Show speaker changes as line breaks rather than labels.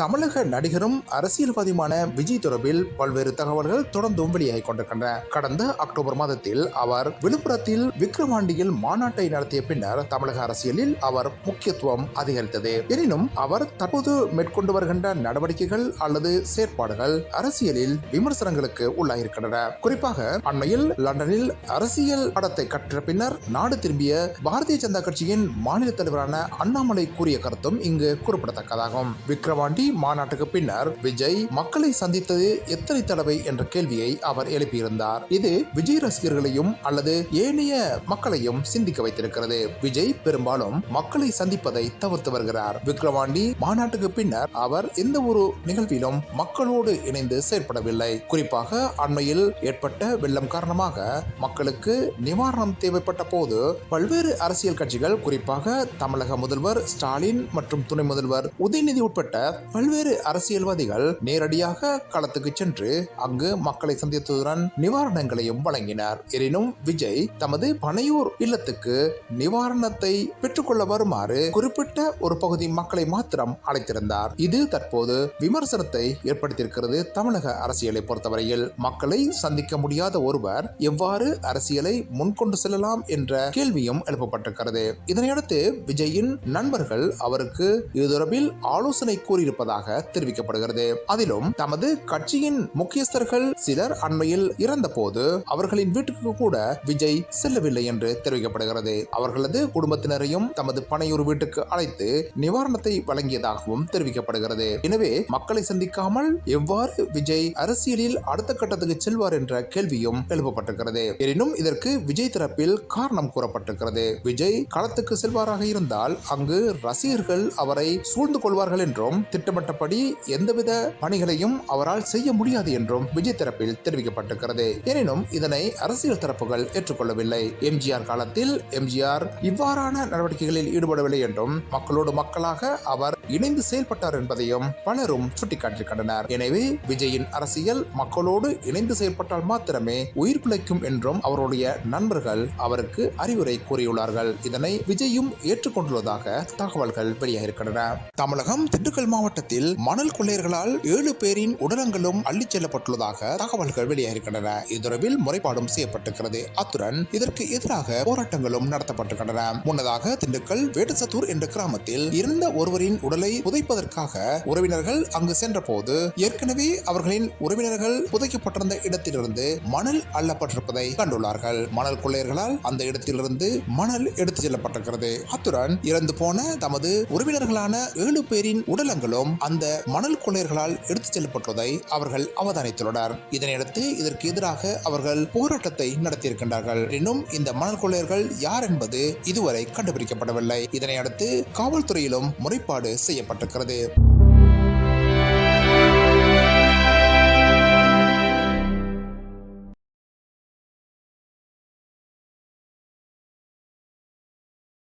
தமிழக நடிகரும் அரசியல்வாதியுமான விஜய் தொடர்பில் பல்வேறு தகவல்கள் தொடர்ந்தும் வெளியாகிக் கொண்டிருக்கின்றன. கடந்த அக்டோபர் மாதத்தில் அவர் விழுப்புரத்தில் விக்ரவாண்டியில் மாநாட்டை நடத்திய பின்னர் தமிழக அரசியலில் அவர் முக்கியத்துவம் அதிகரித்தது. எனினும் அவர் தற்போது மேற்கொண்டு வருகின்ற நடவடிக்கைகள் அல்லது செயற்பாடுகள் அரசியலில் விமர்சனங்களுக்கு உள்ளாகியிருக்கின்றன. குறிப்பாக அண்மையில் லண்டனில் அரசியல் படத்தை கற்ற பின்னர் நாடு திரும்பிய பாரதிய ஜனதா கட்சியின் மாநில தலைவரான அண்ணாமலை கூறிய கருத்தும் இங்கு குறிப்பிடத்தக்கதாகும். விக்ரவாண்டி மாநாட்டுக்கு பின்னர் விஜய் மக்களை சந்தித்தது எத்தனை தடவை என்ற கேள்வியை அவர் எழுப்பியிருந்தார். இது விஜய் ரசிகர்களையும் அல்லது ஏனைய மக்களையும் சிந்திக்க வைத்திருக்கிறது. விஜய் பெரும்பாலும் மக்களை சந்திப்பதை தவிர்த்து வருகிறார். விக்ரவாண்டி மாநாட்டுக்கு பின்னர் அவர் எந்த ஒரு நிகழ்விலும் மக்களோடு இணைந்து செயற்படவில்லை. குறிப்பாக அண்மையில் ஏற்பட்ட வெள்ளம் காரணமாக மக்களுக்கு நிவாரணம் தேவைப்பட்ட போது பல்வேறு அரசியல் கட்சிகள் குறிப்பாக தமிழக முதல்வர் ஸ்டாலின் மற்றும் துணை முதல்வர் உதயநிதி உட்பட்ட பல்வேறு அரசியல்வாதிகள் நேரடியாக களத்துக்கு சென்று அங்கு மக்களை சந்தித்ததுடன் நிவாரணங்களையும் வழங்கினார். எனினும் விஜய் தமது பனையூர் இல்லத்துக்கு நிவாரணத்தை பெற்றுக்கொள்ள வருமாறு குறிப்பிட்ட ஒரு பகுதி மக்களை மாத்திரம் அழைத்திருந்தார். இது தற்போது விமர்சனத்தை ஏற்படுத்தியிருக்கிறது தமிழக அரசியலை பொறுத்தவரையில். மக்களை சந்திக்க முடியாத ஒருவர் எவ்வாறு அரசியலை முன்கொண்டு செல்லலாம் என்ற கேள்வியும் எழுப்பப்பட்டிருக்கிறது. இதனையடுத்து விஜயின் நண்பர்கள் அவருக்கு இது தொடர்பில் ஆலோசனை இருப்பதாக தெரிவிக்கப்படுகிறது. அதிலும் தமது கட்சியின் முக்கியஸ்தர்கள் சிலர் அண்மையில் இறந்தபோது அவர்களின் வீட்டுக்கு கூட விஜய் செல்லவில்லை என்று தெரிவிக்கப்படுகிறது. அவர்களது குடும்பத்தினரையும் தமது பனையூர் வீட்டுக்கு அழைத்து நிவாரணத்தை வழங்கியதாகவும் தெரிவிக்கப்படுகிறது. எனவே மக்களை சந்திக்காமல் எவ்வாறு விஜய் அரசியலில் அடுத்த கட்டத்துக்கு செல்வார் என்ற கேள்வியும் எழுப்பப்பட்டிருக்கிறது. எனினும் இதற்கு விஜய் தரப்பில் காரணம் கூறப்பட்டிருக்கிறது. விஜய் களத்துக்கு செல்வாராக இருந்தால் அங்கு ரசிகர்கள் அவரை சூழ்ந்து கொள்வார்கள் என்றும் திட்டமிட்டபடி எந்தவித பணிகளையும் அவரால் செய்ய முடியாது என்றும் விஜய் தரப்பில் தெரிவிக்கப்பட்டிருக்கிறது. எனினும் இதனை அரசியல் தரப்புகள் ஏற்றுக்கொள்ளவில்லை. எம்ஜிஆர் காலத்தில் எம்ஜிஆர் இவ்வாறான நடவடிக்கைகளில் ஈடுபடவில்லை என்றும் மக்களோடு மக்களாக அவர் இணைந்து செயல்பட்டார் என்பதையும் பலரும் சுட்டிக்காட்டியிருக்கின்றனர். எனவே விஜயின் அரசியல் மக்களோடு இணைந்து செயல்பட்டால் மாத்திரமே உயிர் பிழைக்கும் என்றும் அவருடைய நண்பர்கள் அவருக்கு அறிவுரை கூறியுள்ளார்கள். இதனை விஜயும் ஏற்றுக்கொண்டுள்ளதாக தகவல்கள் வெளியாகியிருக்கின்றன. தமிழகம் திண்டுக்கல் மாவட்டத்தில் மணல் கொள்ளையர்களால் ஏழு பேரின் உடலங்களும் அள்ளிச் செல்லப்பட்டுள்ளதாக தகவல்கள் வெளியாகியிருக்கின்றன. இது தொடர்பில் முறைப்பாடும் செய்யப்பட்டிருக்கிறது. அத்துடன் இதற்கு எதிராக போராட்டங்களும் நடத்தப்பட்டிருக்கின்றன. முன்னதாக திண்டுக்கல் வேட்டசத்தூர் என்ற கிராமத்தில் இருந்த ஒருவரின் உடல் புதைப்பதற்காக உறவினர்கள் அங்கு சென்றபோது ஏற்கனவே அவர்களின் உறவினர்கள் புதைக்கப்பட்டிருந்த இடத்திலிருந்து மணல் அள்ளப்பட்டிருப்பதை கண்டுள்ளார்கள். மணல் கொள்ளையர்களால் அந்த இடத்திலிருந்து மணல் எடுத்து செல்லப்பட்டிருக்கிறது. அத்துடன் இறந்து போன தமது உறவினர்களான ஏழு பேரின் உடலங்களும் அந்த மணல் கொள்ளையர்களால் எடுத்துச் செல்லப்பட்டதை அவர்கள் அவதானித்துள்ளனர். இதனையடுத்து இதற்கு எதிராக அவர்கள் போராட்டத்தை நடத்தியிருக்கின்றார்கள். எனினும் இந்த மணல் கொள்ளையர்கள் யார் என்பது இதுவரை கண்டுபிடிக்கப்படவில்லை. இதனையடுத்து காவல்துறையிலும் முறைப்பாடு செய்யப்பட்டிருக்கிறது.